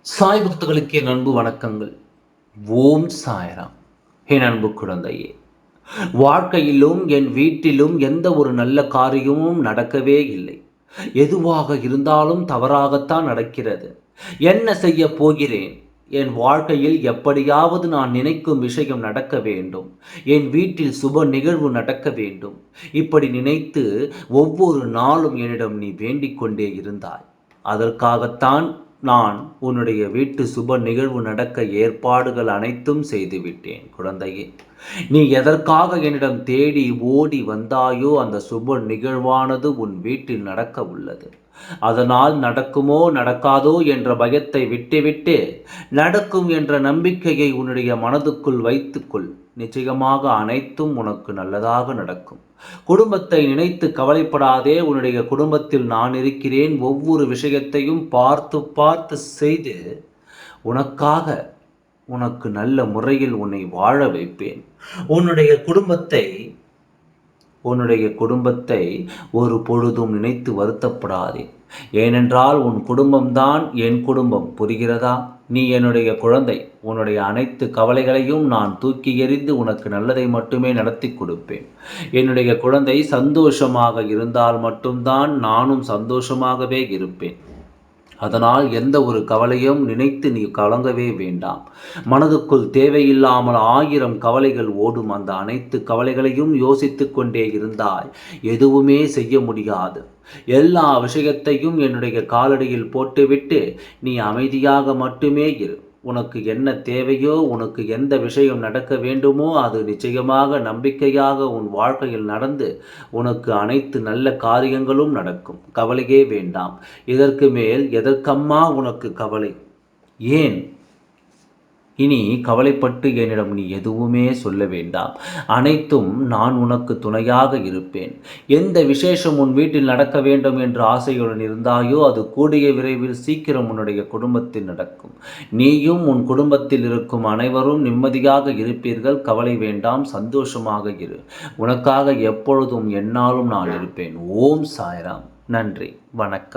சாய் பக்தர்களுக்கே என் அன்பு வணக்கங்கள். ஓம் சாயராம். என் அன்பு குழந்தையே. வாழ்க்கையிலும் என் வீட்டிலும் எந்த ஒரு நல்ல காரியமும் நடக்கவே இல்லை. எதுவாக இருந்தாலும் தவறாகத்தான் நடக்கிறது. என்ன செய்ய போகிறேன்? என் வாழ்க்கையில் எப்படியாவது நான் நினைக்கும் விஷயம் நடக்க வேண்டும். என் வீட்டில் சுப நிகழ்வு நடக்க வேண்டும். இப்படி நினைத்து ஒவ்வொரு நாளும் என்னிடம் நீ வேண்டிக் கொண்டே இருந்தாய். அதற்காகத்தான் நான் உன்னுடைய வீட்டு சுப நிகழ்வு நடக்க ஏற்பாடுகள் அனைத்தும் செய்துவிட்டேன் குழந்தையே. நீ எதற்காக என்னிடம் தேடி ஓடி வந்தாயோ அந்த சுப நிகழ்வானது உன் வீட்டில் நடக்க உள்ளது. அதனால் நடக்குமோ நடக்காதோ என்ற பயத்தை விட்டுவிட்டு நடக்கும் என்ற நம்பிக்கையை உன்னுடைய மனதுக்குள் வைத்துக்கொள். நிச்சயமாக அனைத்தும் உனக்கு நல்லதாக நடக்கும். குடும்பத்தை நினைத்து கவலைப்படாதே. உன்னுடைய குடும்பத்தில் நான் இருக்கிறேன். ஒவ்வொரு விஷயத்தையும் பார்த்து பார்த்து செய்து உனக்காக உனக்கு நல்ல முறையில் உன்னை வாழ வைப்பேன். உன்னுடைய குடும்பத்தை உன்னுடைய குடும்பத்தை ஒரு பொழுதும் நினைத்து வருத்தப்படாதே. ஏனென்றால் உன் குடும்பம்தான் என் குடும்பம். புரிகிறதா? நீ என்னுடைய குழந்தை. உன்னுடைய அனைத்து கவலைகளையும் நான் தூக்கி எறிந்து உனக்கு நல்லதை மட்டுமே நடத்தி கொடுப்பேன். என்னுடைய குழந்தை சந்தோஷமாக இருந்தால் மட்டும்தான் நானும் சந்தோஷமாகவே இருப்பேன். அதனால் எந்த ஒரு கவலையும் நினைத்து நீ கலங்கவே வேண்டாம். மனதுக்குள் தேவையில்லாமல் ஆயிரம் கவலைகள் ஓடும் அந்த அனைத்து கவலைகளையும் யோசித்து கொண்டே இருந்தால் எதுவுமே செய்ய முடியாது. எல்லா விஷயத்தையும் என்னுடைய காலடியில் போட்டுவிட்டு நீ அமைதியாக மட்டுமே இரு. உனக்கு என்ன தேவையோ உனக்கு எந்த விஷயம் நடக்க வேண்டுமோ அது நிச்சயமாக நம்பிக்கையாக உன் வாழ்க்கையில் நடந்து உனக்கு அனைத்து நல்ல காரியங்களும் நடக்கும். கவலையே வேண்டாம். இதற்கு மேல் எதற்கம்மா உனக்கு கவலை? ஏன்? இனி கவலைப்பட்டு என்னிடம் நீ எதுவுமே சொல்ல வேண்டாம். அனைத்தும் நான் உனக்கு துணையாக இருப்பேன். எந்த விசேஷம் உன் வீட்டில் நடக்க வேண்டும் என்ற ஆசையுடன் இருந்தாயோ அது கூடிய விரைவில் சீக்கிரம் உன்னுடைய குடும்பத்தில் நடக்கும். நீயும் உன் குடும்பத்தில் இருக்கும் அனைவரும் நிம்மதியாக இருப்பீர்கள். கவலை வேண்டாம் சந்தோஷமாக இரு. உனக்காக எப்பொழுதும் என்னாலும் நான் இருப்பேன். ஓம் சாய்ராம். நன்றி. வணக்கம்.